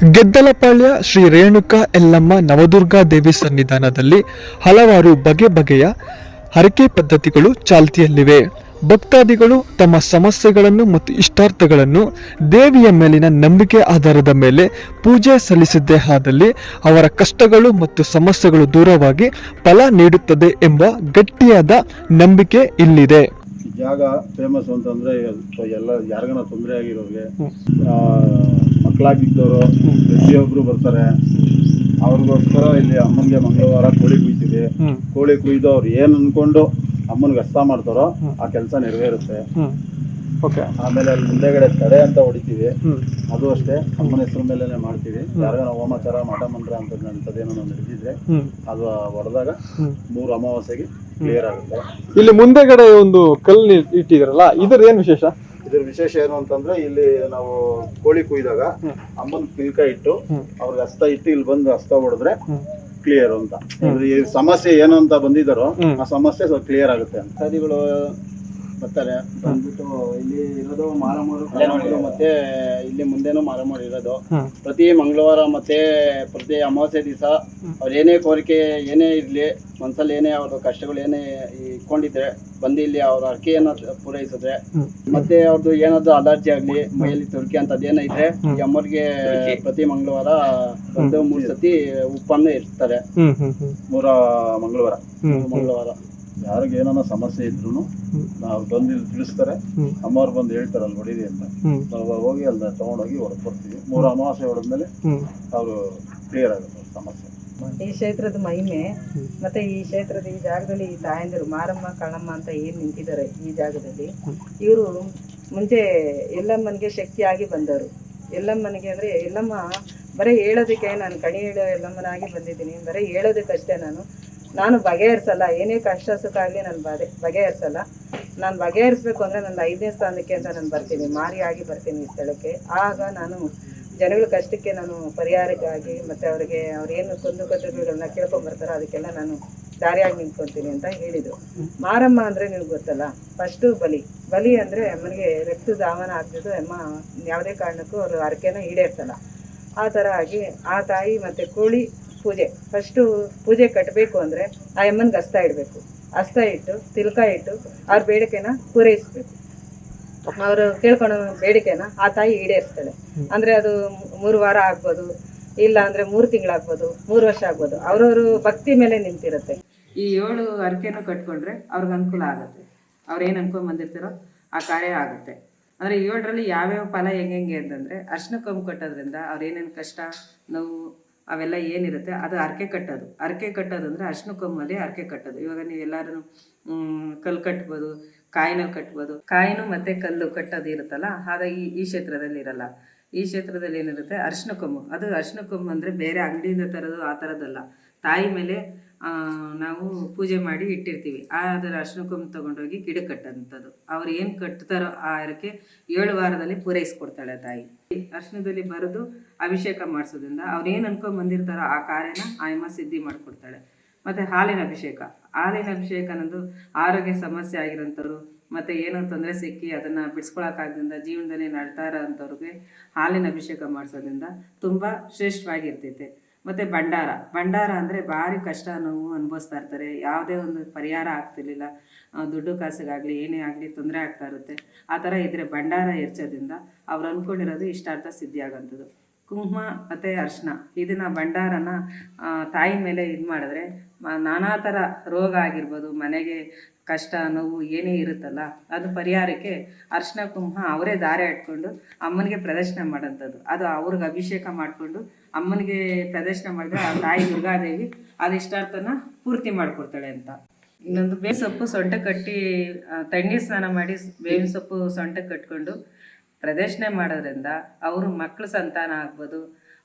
ಕುಪ್ಪಳ್ಳಿಯ ಶ್ರೀ ರೇಣುಕಾ ಎಲ್ಲಮ್ಮ ನವದುರ್ಗಾ ದೇವಿ ಸನ್ನಿಧಾನದಲ್ಲಿ ಹಲವಾರು ಬಗೆ ಬಗೆಯ ಹರಕೆ ಪದ್ಧತಿಗಳು ಚಾಲ್ತಿಯಲ್ಲಿವೆ. ಭಕ್ತಾದಿಗಳು ತಮ್ಮ ಸಮಸ್ಯೆಗಳನ್ನು ಮತ್ತು ಇಷ್ಟಾರ್ಥಗಳನ್ನು ದೇವಿಯ ಮೇಲಿನ ನಂಬಿಕೆ ಆಧಾರದ ಮೇಲೆ ಪೂಜೆ ಸಲ್ಲಿಸಿದ್ದೇ ಆದಲ್ಲಿ ಅವರ ಕಷ್ಟಗಳು ಮತ್ತು ಸಮಸ್ಯೆಗಳು ದೂರವಾಗಿ ಫಲ ನೀಡುತ್ತದೆ ಎಂಬ ಗಟ್ಟಿಯಾದ ನಂಬಿಕೆ ಇಲ್ಲಿದೆ. ಜಾಗ ಫೇಮಸ್ ಅಂತಂದ್ರೆ ಎಲ್ಲ ಯಾರಿಗಾನ ತೊಂದರೆ ಆಗಿರೋರಿಗೆ ಮಕ್ಕಳಾಗಿದ್ದವರು ಪ್ರತಿಯೊಬ್ಬರು ಬರ್ತಾರೆ. ಅವ್ರಿಗೋಸ್ಕರ ಇಲ್ಲಿ ಅಮ್ಮನಿಗೆ ಮಂಗಳವಾರ ಕೋಳಿ ಕುಯ್ತೀವಿ. ಕೋಳಿ ಕುಯ್ದು ಅವ್ರು ಏನು ಅನ್ಕೊಂಡು ಅಮ್ಮನಿಗೆ ಅಷ್ಟ ಮಾಡ್ತಾರೋ ಆ ಕೆಲಸ ನೆರವೇರುತ್ತೆ. ಓಕೆ. ಆಮೇಲೆ ಅಲ್ಲಿ ಮುಂದೆಗಡೆ ತಡೆ ಅಂತ ಹೊಡಿತೀವಿ. ಅದು ಅಷ್ಟೇ ಅಮ್ಮನ ಹೆಸರು ಮೇಲೆನೆ ಮಾಡ್ತೀವಿ. ಯಾರಿಗಾನ ಹೋಮಾಚಾರ ಮಠ ಮಂತ್ರ ಅಂತ ಅಂತದೇನೋ ನಡೆದಿದ್ರೆ ಅದು ಹೊಡೆದಾಗ ಮೂರು ಅಮಾವಾಸ್ಯೆಗೆ ಕ್ಲಿಯರ್ ಆಗುತ್ತೆ. ಇಲ್ಲಿ ಮುಂದೆಗಡೆ ಒಂದು ಕಲ್ಲು ಇಟ್ಟಿದ್ರಲ್ಲ ಇದರ ಏನು ವಿಶೇಷ? ಇದ್ರ ವಿಶೇಷ ಏನು ಅಂತಂದ್ರೆ ಇಲ್ಲಿ ನಾವು ಕೋಳಿ ಕುಯ್ದಾಗ ಅಮ್ಮನ್ ಪಿಲ್ಕ ಇಟ್ಟು ಅವ್ರಿಗೆ ಹಸ್ತ ಇಟ್ಟು ಇಲ್ಲಿ ಬಂದು ಹಸ್ತ ಹೊಡೆದ್ರೆ ಕ್ಲಿಯರ್ ಅಂತ. ಅಂದ್ರೆ ಈ ಸಮಸ್ಯೆ ಏನು ಅಂತ ಬಂದಿದ್ದಾರೋ ಆ ಸಮಸ್ಯೆ ಸ್ವಲ್ಪ ಕ್ಲಿಯರ್ ಆಗುತ್ತೆ ಅಂತ. ಬರ್ತಾರೆ. ಬಂದ್ಬಿಟ್ಟು ಇಲ್ಲಿ ಇರೋದು ಮಾರಮೂರು ಮತ್ತೆ ಇಲ್ಲಿ ಮುಂದೆನೂ ಮಾರಮೂರು ಇರೋದು. ಪ್ರತಿ ಮಂಗಳವಾರ ಮತ್ತೆ ಪ್ರತಿ ಅಮಾವಾಸ್ಯೆ ದಿವಸ ಅವ್ರ ಏನೇ ಕೋರಿಕೆ ಏನೇ ಇರ್ಲಿ ಮನ್ಸಲ್ಲಿ ಏನೇ ಅವ್ರ ಕಷ್ಟಗಳು ಏನೇ ಇಟ್ಕೊಂಡಿದ್ರೆ ಬಂದು ಇಲ್ಲಿ ಅವ್ರ ಅರ್ಕೆಯನ್ನ ಪೂರೈಸಿದ್ರೆ ಮತ್ತೆ ಅವ್ರದ್ದು ಏನಾದ್ರು ಅಲರ್ಜಿ ಆಗ್ಲಿ ಮೈಯಲ್ಲಿ ತುರ್ಕಿ ಅಂತದ್ ಏನೈತೆ ಇದ್ರೆ ಈ ಅಮ್ಮರಿಗೆ ಪ್ರತಿ ಮಂಗಳವಾರ ಒಂದು ಮೂರ್ ಸತಿ ಉಪ್ಪನ್ನು ಇರ್ತಾರೆ ಮೂರ ಮಂಗಳವಾರ. ಮಂಗಳವಾರ. ಯಾರಿಗೆ ಏನಾನ ಸಮಸ್ಯೆ ಇದ್ರು ನಾವು ಬಂದು ಇಲ್ಲಿ ತಿಳಿಸ್ತಾರೆ. ಅಮ್ಮವ್ರು ಬಂದು ಹೇಳ್ತಾರೆ ಅಲ್ಲಿ ಹೊಡೀರಿ ಅಂತ. ನಾವು ಹೋಗಿ ಅಲ್ಲಿ ತಗೊಂಡೋಗಿ ಹೊರಗೆ ಬರ್ತೀವಿ ಮೂರು ಅಮಾವಾಸ್ಯೆ ಹೊಡೆದ್ಮೇಲೆ ಅವರು ಕ್ಲಿಯರ್ ಆಗುತ್ತೆ ಸಮಸ್ಯೆ. ಈ ಕ್ಷೇತ್ರದ ಮಹಿಮೆ ಮತ್ತೆ ಈ ಕ್ಷೇತ್ರದ ಈ ಜಾಗದಲ್ಲಿ ಈ ತಾಯಂದಿರು ಮಾರಮ್ಮ ಕಣಮ್ಮ ಅಂತ ಏನ್ ನಿಂತಿದ್ದಾರೆ ಈ ಜಾಗದಲ್ಲಿ ಇವರು ಮುಂಚೆ ಎಲ್ಲಮ್ಮನಿಗೆ ಶಕ್ತಿಯಾಗಿ ಬಂದವರು. ಎಲ್ಲಮ್ಮನಿಗೆ ಅಂದ್ರೆ ಎಲ್ಲಮ್ಮ ಬರೀ ಹೇಳೋದಕ್ಕೆ ನಾನು ಕಣಿ ಹೇಳೋ ಎಲ್ಲಮ್ಮನಾಗಿ ಬಂದಿದ್ದೀನಿ. ಬರೀ ಹೇಳೋದಕ್ಕಷ್ಟೇ ನಾನು. ನಾನು ಬಗೆಹರಿಸಲ್ಲ, ಏನೇ ಕಷ್ಟ ಸುಖ ನಾನು ಬದೆ ಬಗೆಹರಿಸಲ್ಲ. ನಾನು ಬಗೆಹರಿಸ್ಬೇಕು ಅಂದರೆ ನನ್ನ ಐದನೇ ಸ್ಥಾನಕ್ಕೆ ಅಂತ ನಾನು ಬರ್ತೀನಿ ಮಾರಿಯಾಗಿ ಬರ್ತೀನಿ ಈ ಸ್ಥಳಕ್ಕೆ. ಆಗ ನಾನು ಜನಗಳ ಕಷ್ಟಕ್ಕೆ ನಾನು ಪರಿಹಾರಕ್ಕಾಗಿ ಮತ್ತು ಅವರಿಗೆ ಅವ್ರೇನು ಕುಂದು ಕಟ್ಟುಗಳನ್ನ ಕೇಳ್ಕೊಂಬರ್ತಾರೋ ಅದಕ್ಕೆಲ್ಲ ನಾನು ದಾರಿಯಾಗಿ ನಿಂತ್ಕೊತೀನಿ ಅಂತ ಹೇಳಿದರು. ಮಾರಮ್ಮ ಅಂದರೆ ನಿನಗೆ ಗೊತ್ತಲ್ಲ, ಫಸ್ಟು ಬಲಿ. ಬಲಿ ಅಂದರೆ ಅಮ್ಮನಿಗೆ ರಕ್ತ ದಾಮನ ಆಗ್ತಿದ್ದು, ಅಮ್ಮ ಯಾವುದೇ ಕಾರಣಕ್ಕೂ ಅವರು ಹರಕೆನ ಈಡೇರ್ಸಲ್ಲ. ಆ ಥರ ಆಗಿ ಆ ತಾಯಿ ಮತ್ತು ಕೋಳಿ ಪೂಜೆ. ಫಸ್ಟು ಪೂಜೆ ಕಟ್ಟಬೇಕು ಅಂದ್ರೆ ಆ ಅಮ್ಮನಿಗೆ ಹಸ್ತ ಇಡಬೇಕು. ಹಸ್ತ ಇಟ್ಟು ತಿಲ್ಕ ಇಟ್ಟು ಅವ್ರ ಬೇಡಿಕೆನ ಪೂರೈಸ್ಬೇಕು. ಅವರು ಕೇಳ್ಕೊಳ್ಳೋ ಬೇಡಿಕೆನ ಆ ತಾಯಿ ಈಡೇರಿಸ್ತಾಳೆ. ಅಂದ್ರೆ ಅದು ಮೂರು ವಾರ ಆಗ್ಬೋದು ಇಲ್ಲ ಅಂದ್ರೆ ಮೂರು ತಿಂಗಳಾಗ್ಬೋದು ಮೂರು ವರ್ಷ ಆಗ್ಬೋದು. ಅವ್ರವ್ರ ಭಕ್ತಿ ಮೇಲೆ ನಿಂತಿರುತ್ತೆ. ಈ ಏಳು ಅರ್ಕೆನೂ ಕಟ್ಕೊಂಡ್ರೆ ಅವ್ರಿಗೆ ಅನುಕೂಲ ಆಗುತ್ತೆ. ಅವ್ರೇನು ಏನು ಅನ್ಕೊಂಡ್ ಬಂದಿರ್ತಾರೋ ಆ ಕಾರ್ಯ ಆಗುತ್ತೆ. ಅಂದ್ರೆ ಏಳರಲ್ಲಿ ಯಾವ್ಯಾವ ಫಲ ಹೆಂಗೆ ಅಂತಂದ್ರೆ ಅರ್ಶನ ಕೊಂಬು ಕಟ್ಟೋದ್ರಿಂದ ಅವ್ರ ಏನೇನು ಕಷ್ಟ ನೋವು ಅವೆಲ್ಲ ಏನಿರುತ್ತೆ? ಅದು ಅರಕೆ ಕಟ್ಟೋದು. ಅರಕೆ ಕಟ್ಟೋದು ಅಂದರೆ ಅರ್ಶಿನ ಕೊಂಬಲ್ಲಿ ಅರಕೆ ಕಟ್ಟೋದು. ಇವಾಗ ನೀವು ಎಲ್ಲರೂ ಕಲ್ಲು ಕಟ್ಬೋದು, ಕಾಯಿನಲ್ಲಿ ಕಟ್ಬೋದು. ಕಾಯಿನು ಮತ್ತು ಕಲ್ಲು ಕಟ್ಟೋದು ಇರುತ್ತಲ್ಲ? ಹಾಗಾಗಿ ಈ- ಕ್ಷೇತ್ರದಲ್ಲಿ ಇರಲ್ಲ. ಈ ಕ್ಷೇತ್ರದಲ್ಲಿ ಏನಿರುತ್ತೆ? ಅರ್ಶಿನ ಕೊಂಬು ಅದು ಅರ್ಶಿನ ಕೊಂಬು ಅಂದರೆ ಬೇರೆ ಅಂಗಡಿಯಿಂದ ತರೋದು ಆ ಥರದ್ದಲ್ಲ ತಾಯಿ ಮೇಲೆ ನಾವು ಪೂಜೆ ಮಾಡಿ ಇಟ್ಟಿರ್ತೀವಿ. ಅದರ ಅರ್ಶಿನ ತೊಗೊಂಡೋಗಿ ಗಿಡ ಕಟ್ಟಂಥದ್ದು ಅವ್ರು ಏನು ಕಟ್ತಾರೋ ಆ ಅದಕ್ಕೆ ಏಳು ವಾರದಲ್ಲಿ ಪೂರೈಸ್ಕೊಡ್ತಾಳೆ ತಾಯಿ. ಅರ್ಶಿನದಲ್ಲಿ ಬರೆದು ಅಭಿಷೇಕ ಮಾಡಿಸೋದ್ರಿಂದ ಅವ್ರು ಏನು ಅನ್ಕೊಂಡ್ ಬಂದಿರ್ತಾರೋ ಆ ಕಾರ್ಯನ ಆಯಮ್ಮ ಸಿದ್ಧಿ ಮಾಡಿಕೊಡ್ತಾಳೆ. ಮತ್ತು ಹಾಲಿನ ಅಭಿಷೇಕ. ಹಾಲಿನ ಅಭಿಷೇಕ ಅನ್ನೋದು ಆರೋಗ್ಯ ಸಮಸ್ಯೆ ಆಗಿರೋಂಥವ್ರು, ಮತ್ತು ಏನೋ ತೊಂದರೆ ಸಿಕ್ಕಿ ಅದನ್ನು ಬಿಡಿಸ್ಕೊಳಕ್ಕಾಗದಿಂದ ಜೀವನದಲ್ಲಿ ನಡ್ತಾ ಇರೋಂಥವ್ರಿಗೆ ಹಾಲಿನ ಅಭಿಷೇಕ ಮಾಡಿಸೋದ್ರಿಂದ ತುಂಬ ಶ್ರೇಷ್ಠವಾಗಿರ್ತೈತೆ. ಮತ್ತು ಭಂಡಾರ. ಭಂಡಾರ ಅಂದರೆ ಭಾರಿ ಕಷ್ಟ ನೋವು ಅನುಭವಿಸ್ತಾ ಇರ್ತಾರೆ. ಯಾವುದೇ ಒಂದು ಪರಿಹಾರ ಆಗ್ತಿರ್ಲಿಲ್ಲ. ದುಡ್ಡು ಕಾಸಿಗಾಗಲಿ, ಏನೇ ಆಗಲಿ ತೊಂದರೆ ಆಗ್ತಾ ಇರುತ್ತೆ. ಆ ಥರ ಇದ್ದರೆ ಭಂಡಾರ ಎರ್ಚೋದ್ರಿಂದ ಅವ್ರು ಅಂದ್ಕೊಂಡಿರೋದು ಇಷ್ಟಾರ್ಥ ಸಿದ್ಧಿ ಆಗೋಂಥದ್ದು ಕುಂಕುಮ ಮತ್ತು ಅರ್ಶಿನ. ಇದನ್ನು ಭಂಡಾರನ ತಾಯಿ ಮೇಲೆ ಇದು ಮಾಡಿದ್ರೆ ನಾನಾ ಥರ ರೋಗ ಆಗಿರ್ಬೋದು, ಮನೆಗೆ ಕಷ್ಟ, ನೋವು ಏನೇ ಇರುತ್ತಲ್ಲ, ಅದು ಪರಿಹಾರಕ್ಕೆ ಅರ್ಶಿನ ಕುಂಕುಮ ಅವರೇ ದಾರೆ ಇಟ್ಕೊಂಡು ಅಮ್ಮನಿಗೆ ಪ್ರದರ್ಶನ ಮಾಡೋಂಥದ್ದು. ಅದು ಅವ್ರಿಗೆ ಅಭಿಷೇಕ ಮಾಡಿಕೊಂಡು ಅಮ್ಮನಿಗೆ ಪ್ರದರ್ಶನ ಮಾಡಿದ್ರೆ ಆ ತಾಯಿ ದುರ್ಗಾದೇವಿ ಅದು ಇಷ್ಟಾರ್ಥನ ಪೂರ್ತಿ ಮಾಡಿಕೊಡ್ತಾಳೆ ಅಂತ. ಇನ್ನೊಂದು ಬೇವಿನ ಸೊಪ್ಪು ಸೊಂಟ ಕಟ್ಟಿ ತಣ್ಣೀರು ಸ್ನಾನ ಮಾಡಿ ಬೇವಿನ ಸೊಪ್ಪು ಸೊಂಟ ಕಟ್ಕೊಂಡು ಪ್ರದರ್ಶನ ಮಾಡೋದ್ರಿಂದ ಅವರು ಮಕ್ಕಳು ಸಂತಾನ ಆಗ್ಬೋದು.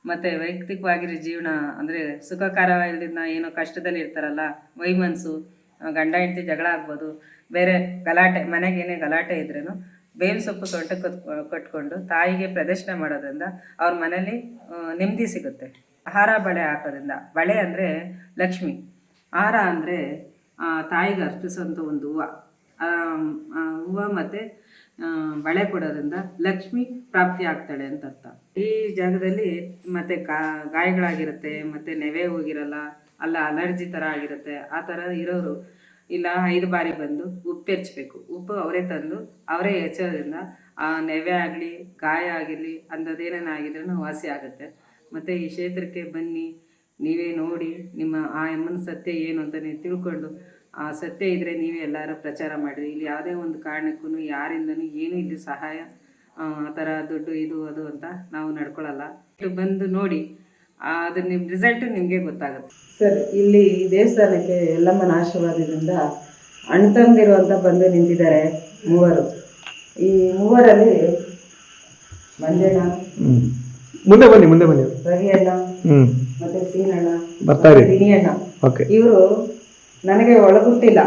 ಮತ್ತು ವೈಯಕ್ತಿಕವಾಗಿರೋ ಜೀವನ ಅಂದರೆ ಸುಖಕರವಾಗಿನ ಏನೋ ಕಷ್ಟದಲ್ಲಿ ಇರ್ತಾರಲ್ಲ ವೈಮನ್ಸು ಗಂಡ ಹೆಂಡತಿ ಜಗಳ ಆಗ್ಬೋದು, ಬೇರೆ ಗಲಾಟೆ ಮನೆಗೇನೇ ಗಲಾಟೆ ಇದ್ರೂ ಬೇವಿನ ಸೊಪ್ಪು ಸೊಂಟ ಕತ್ ಕಟ್ಕೊಂಡು ತಾಯಿಗೆ ಪ್ರದರ್ಶನ ಮಾಡೋದ್ರಿಂದ ಅವ್ರ ಮನೇಲಿ ನೆಮ್ಮದಿ ಸಿಗುತ್ತೆ. ಆಹಾರ ಬಳೆ ಹಾಕೋದ್ರಿಂದ. ಬಳೆ ಅಂದರೆ ಲಕ್ಷ್ಮಿ. ಆಹಾರ ಅಂದರೆ ತಾಯಿಗೆ ಅರ್ಪಿಸೋಂಥ ಒಂದು ಹೂವು. ಹೂವು ಮತ್ತು ಬಳೆ ಕೊಡೋದ್ರಿಂದ ಲಕ್ಷ್ಮಿ ಪ್ರಾಪ್ತಿ ಆಗ್ತಾಳೆ ಅಂತ ಅರ್ಥ. ಈ ಜಾಗದಲ್ಲಿ ಮತ್ತೆ ಕಾ- ಗಾಯಗಳಾಗಿರುತ್ತೆ, ಮತ್ತೆ ನೆವೆ ಹೋಗಿರಲ್ಲ ಅಲ್ಲ ಅಲರ್ಜಿ ಥರ ಆಗಿರುತ್ತೆ. ಆ ಥರ ಇರೋರು ಇಲ್ಲ, ಐದು ಬಾರಿ ಬಂದು ಉಪ್ಪು ಹೆಚ್ಚಬೇಕು ಉಪ್ಪು ಅವರೇ ತಂದು ಅವರೇ ಹೆಚ್ಚೋದ್ರಿಂದ ಆ ನೆವೆ ಆಗಲಿ, ಗಾಯ ಆಗಿರಲಿ ಅಂಥದ್ದೇನೇನು ಆಗಿದ್ರೂ ವಾಸಿ ಆಗುತ್ತೆ. ಮತ್ತು ಈ ಕ್ಷೇತ್ರಕ್ಕೆ ಬನ್ನಿ, ನೀವೇ ನೋಡಿ ನಿಮ್ಮ ಆ ಅಮ್ಮನ ಸತ್ಯ ಏನು ಅಂತ ನೀವು ತಿಳ್ಕೊಂಡು, ಆ ಸತ್ಯ ಇದ್ದರೆ ನೀವೇ ಎಲ್ಲರೂ ಪ್ರಚಾರ ಮಾಡಿರಿ. ಇಲ್ಲಿ ಯಾವುದೇ ಒಂದು ಕಾರಣಕ್ಕೂ ಯಾರಿಂದನೂ ಏನೂ ಇಲ್ಲಿ ಸಹಾಯ, ಆ ಥರ ದುಡ್ಡು, ಇದು, ಅದು ಅಂತ ನಾವು ನಡ್ಕೊಳ್ಳಲ್ಲ ಬಂದು ನೋಡಿ ಅದು ನಿಮ್ಮ ರಿಸಲ್ಟ್ ನಿಮಗೆ ಗೊತ್ತಾಗುತ್ತೆ. ಸರ್ ಇಲ್ಲಿ ಈ ದೇವಸ್ಥಾನಕ್ಕೆ ಎಲ್ಲಮ್ಮನ ಆಶೀರ್ವಾದದಿಂದ ಅಣ್ತಂದಿರು ಅಂತ ಬಂದು ನಿಂತಿದ್ದಾರೆ ಮೂವರು. ಈ ಮೂವರಲ್ಲಿ ಮಂಜಣ್ಣ ಮುಂದೆ ಬನ್ನಿ ಮುಂದೆ ಬನ್ನಿ. ರವಿಯಣ್ಣ ಮತ್ತೆ ಸೀನಣ್ಣ ಬರ್ತಾ ಇರಿ. ಓಕೆ. ಇವರು ನನಗೆ ಒಳಗುಟ್ಟಿಲ್ಲ.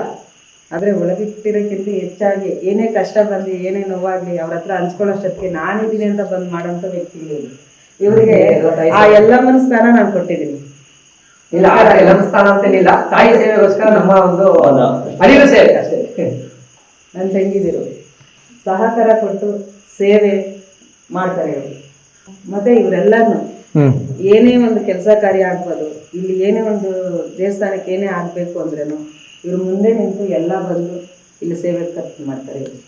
ಆದರೆ ಒಳಗಿಟ್ಟಿರೋಕ್ಕಿಂತ ಹೆಚ್ಚಾಗಿ ಏನೇ ಕಷ್ಟ ಬಂದು ಏನೇ ನೋವಾಗ್ಲಿ ಅವ್ರ ಹತ್ರ ಹಂಚ್ಕೊಳ್ಳೋಷ್ಟೊತ್ತಿಗೆ ನಾನಿದ್ದೀನಿ ಅಂತ ಬಂದು ಮಾಡೋಂಥ ವ್ಯಕ್ತಿಗಳು. ಇವರಿಗೆ ಆ ಎಲ್ಲಮ್ಮನ ಸ್ಥಾನ ನಾನು ಕೊಟ್ಟಿದ್ದೀನಿ. ಇಲ್ಲ ಆ ಥರ ಎಲ್ಲ ಸ್ಥಾನ ಅಂತೇನಿಲ್ಲ ತಾಯಿ ಸೇವೆಗೋಸ್ಕರ ನಮ್ಮ ಒಂದು ಅರಿವು ಸೇವೆ ಅಷ್ಟೇ. ನನ್ನ ತಂಗಿದಿರು ಸಹಕಾರ ಕೊಟ್ಟು ಸೇವೆ ಮಾಡ್ತಾರೆ ಇವರು. ಮತ್ತೆ ಇವರೆಲ್ಲರೂ ಏನೇ ಒಂದು ಕೆಲಸ ಕಾರ್ಯ ಆಗ್ಬೋದು ಇಲ್ಲಿ ಏನೇ ಒಂದು ದೇವಸ್ಥಾನಕ್ಕೆ ಏನೇ ಆಗಬೇಕು ಅಂದ್ರೇನು ಇವ್ರ ಮುಂದೆ ನಿಂತು ಎಲ್ಲ ಬಂದು ಇಲ್ಲಿ ಸೇವೆ ಖರ್ಚು ಮಾಡ್ತಾರೆ ಇವ್ರು.